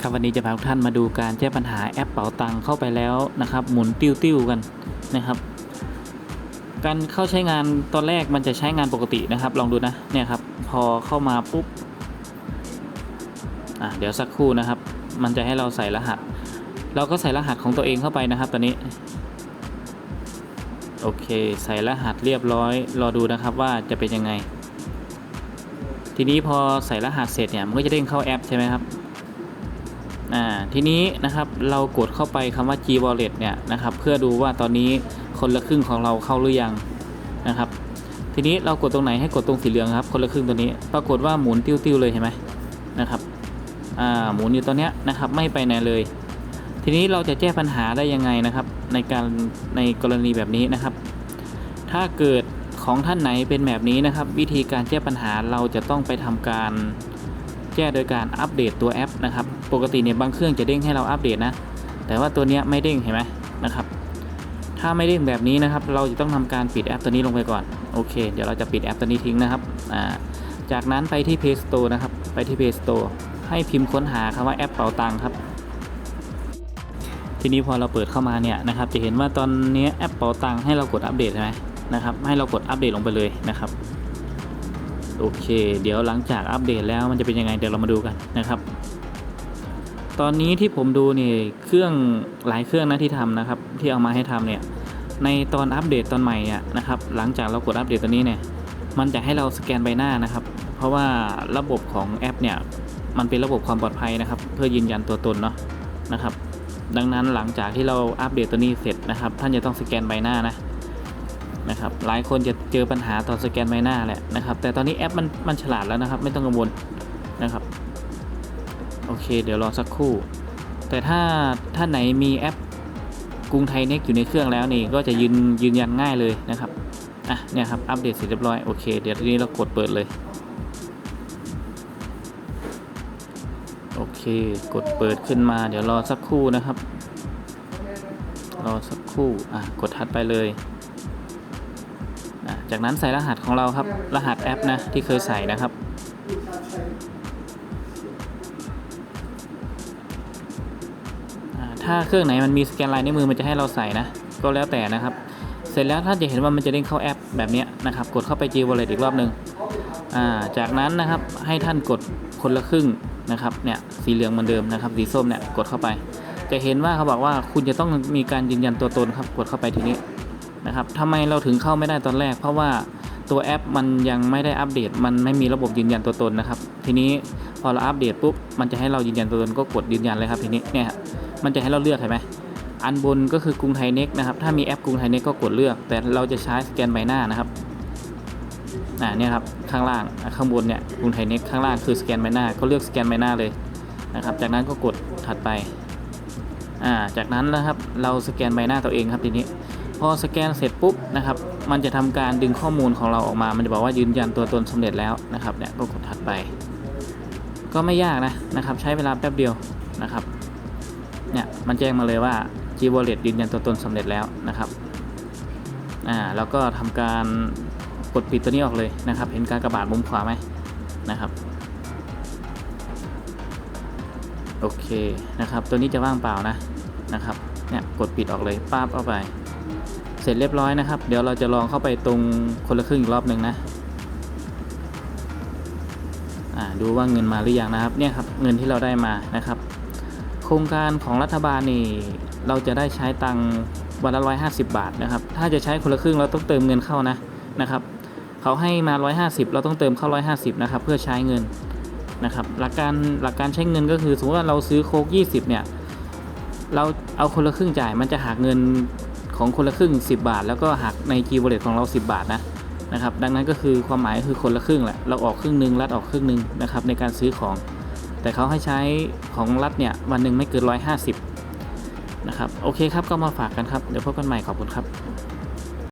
ครับวันนี้จะพาทุกท่านมาดูการแก้ปัญหาแอปเป๋าตังค์เข้าไปแล้วนะครับ หมุนติ้วๆกันนะครับ การเข้าใช้งานตอนแรกมันจะใช้งานปกตินะครับ ลองดูนะเนี่ยครับพอเข้ามาปุ๊บอะเดี๋ยวสักครู่นะครับ มันจะให้เราใส่รหัส เราก็ใส่รหัสของตัวเองเข้าไปนะครับ ตอนนี้โอเค ใส่รหัสเรียบร้อย รอดูนะครับว่าจะเป็นยังไง ทีนี้พอใส่รหัสเสร็จเนี่ยมันก็จะเด้งเข้าแอปใช่ไหมครับ อ่าทีนี้นะครับเรากดเข้าไปคำว่า G Wallet เนี่ยนะครับเพื่อดูว่าตอนนี้คนละครึ่งของเราเข้าหรือยังนะครับ ทีนี้เรากดตรงไหนให้กดตรงสีเหลืองครับ คนละครึ่งตัวนี้ ปรากฏว่าหมุนติ้วๆเลยเห็นไหมนะครับอ่าหมุนอยู่ตัวเนี้ยนะครับไม่ไปไหนเลย ทีนี้เราจะแก้ปัญหาได้ยังไงนะครับ ในการในกรณีแบบนี้นะครับ ถ้าเกิดของท่านไหนเป็นแบบนี้นะครับ วิธีการแก้ปัญหาเราจะต้องไปทำการ แก้โดยการอัปเดตตัวแอปนะครับ ปกติเนี่ยบางเครื่องจะเด้งให้เราอัปเดตนะ แต่ว่าตัวนี้ไม่เด้งเห็นไหมนะครับ ถ้าไม่เด้งแบบนี้นะครับ เราจะต้องทำการปิดแอปตัวนี้ลงไปก่อน โอเค เดี๋ยวเราจะปิดแอปตัวนี้ทิ้งนะครับ อ่า จากนั้นไปที่ Play Store นะครับ ไปที่ Play Store ให้พิมพ์ค้นหาคำว่าแอปเป๋าตังค์ครับ ทีนี้พอเราเปิดเข้ามาเนี่ยนะครับ จะเห็นว่าตอนนี้แอปเป๋าตังค์ให้เรากดอัปเดตใช่ไหมนะครับ ให้เรากดอัปเดตลงไปเลยนะครับ โอเค เดี๋ยวหลังจากอัปเดตแล้วมันจะเป็นยังไงเดี๋ยวเรามาดูกันนะครับ ตอนนี้ที่ผมดูนี่เครื่องหลายเครื่องนะที่ทำนะครับ ที่เอามาให้ทำเนี่ยในตอนอัปเดตตอนใหม่เนี่ยนะครับ หลังจากเรากดอัปเดตตัวนี้เนี่ย มันจะให้เราสแกนใบหน้านะครับ เพราะว่าระบบของแอปเนี่ยมันเป็นระบบความปลอดภัยนะครับ เพื่อยืนยันตัวตนเนาะนะครับ ดังนั้นหลังจากที่เราอัปเดตตัวนี้เสร็จนะครับ ท่านจะต้องสแกนใบหน้านะ นะครับหลายคนจะเจอปัญหาตอนสแกนใบหน้าแหละนะครับแต่ตอนนี้แอปมันมันฉลาดแล้วนะครับ ไม่ต้องกังวลนะครับโอเค เดี๋ยวรอสักครู่ แต่ถ้าท่านไหนมีแอปกรุงไทยเน็กอยู่ในเครื่องแล้วนี่ก็จะยืนยืนยันง่ายเลยนะครับอะเนี่ยครับอัปเดตเสร็จเรียบร้อยโอเคเดี๋ยวทีนี้เรากดเปิดเลยโอเคกดเปิดขึ้นมา เดี๋ยวรอสักครู่นะครับ รอสักครู่อะกดถัดไปเลย จากนั้นใส่รหัสของเราครับ รหัสแอปนะที่เคยใส่นะครับ ถ้าเครื่องไหนมันมีสแกนลายนิ้วมือมันจะให้เราใส่นะ ก็แล้วแต่นะครับ เสร็จแล้วถ้านจะเห็นว่ามันจะเด้งเข้าแอปแบบนี้นะครับ กดเข้าไป G Wallet อีกรอบหนึ่งจากนั้นนะครับให้ท่านกดคนละครึ่งนะครับเนี่ยสีเหลืองเหมือนเดิมนะครับ สีส้มเนี่ยกดเข้าไป จะเห็นว่าเขาบอกว่าคุณจะต้องมีการยืนยันตัวตนครับ กดเข้าไปทีนี้ นะครับทำไมเราถึงเข้าไม่ได้ตอนแรก เพราะว่าตัวแอปมันยังไม่ได้อัปเดต มันไม่มีระบบยืนยันตัวตนนะครับ ทีนี้พอเราอัปเดตปุ๊บ มันจะให้เรายืนยันตัวตนก็กดยืนยันเลยครับทีนี้เนี่ยมันจะให้เราเลือกเห็นไหมอันบนก็คือกรุงไทยเน็กนะครับ ถ้ามีแอปกรุงไทยเน็กก็กดเลือก แต่เราจะใช้สแกนใบหน้านะครับอ่าเนี่ยครับข้างล่างข้างบนเนี่ยกรุงไทยเน็กข้างล่างคือสแกนใบหน้าก็เลือกสแกนใบหน้าเลยนะครับ จากนั้นก็กดถัดไป อ่าจากนั้นนะครับเราสแกนใบหน้าตัวเองครับทีนี้ พอสแกนเสร็จปุ๊บนะครับมันจะทำการดึงข้อมูลของเราออกมา มันจะบอกว่ายืนยันตัวตนสำเร็จแล้วนะครับเนี่ยก็กดถัดไป ก็ไม่ยากนะนะครับใช้เวลาแป๊บเดียวนะครับเนี่ยมันแจ้งมาเลยว่า G Wallet ยืนยันตัวตนสำเร็จแล้วนะครับอ่าแล้วก็ทำการกดปิดตัวนี้ออกเลยนะครับ เห็นการกระบาดมุมขวาไหมนะครับ โอเคนะครับ ตัวนี้จะว่างเปล่านะนะครับเนี่ยกดปิดออกเลยป้าบเข้าไป เสร็จเรียบร้อยนะครับ เดี๋ยวเราจะลองเข้าไปตรงคนละครึ่งอีกรอบหนึ่งนะอ่าดูว่าเงินมาหรือยังนะครับเนี่ยครับเงินที่เราได้มานะครับ โครงการของรัฐบาลนี่เราจะได้ใช้ตังวันละร้อยห้าสิบาทนะครับ ถ้าจะใช้คนละครึ่งเราต้องเติมเงินเข้านะนะครับ เขาให้มาร้อยห้าสิบเราต้องเติมเข้าร้อยห้าสิบนะครับเพื่อใช้เงิน นะครับหลักการหลักการใช้เงินก็คือสมมติว่าเราซื้อโค้กยี่สิบเนี่ย เราเอาคนละครึ่งจ่ายมันจะหักเงินของคนละครึ่ง 10 บาท แล้วก็หักใน G Wallet ของเรา 10 บาทนะนะครับ ดังนั้นก็คือความหมายคือคนละครึ่งแหละเราออกครึ่งหนึ่งรัดออกครึ่งหนึ่งนะครับในการซื้อของ แต่เขาให้ใช้ของรัฐเนี่ยวันหนึ่งไม่เกิน 150นะครับโอเคครับก็มาฝากกันครับเดี๋ยวพบกันใหม่ขอบคุณครับ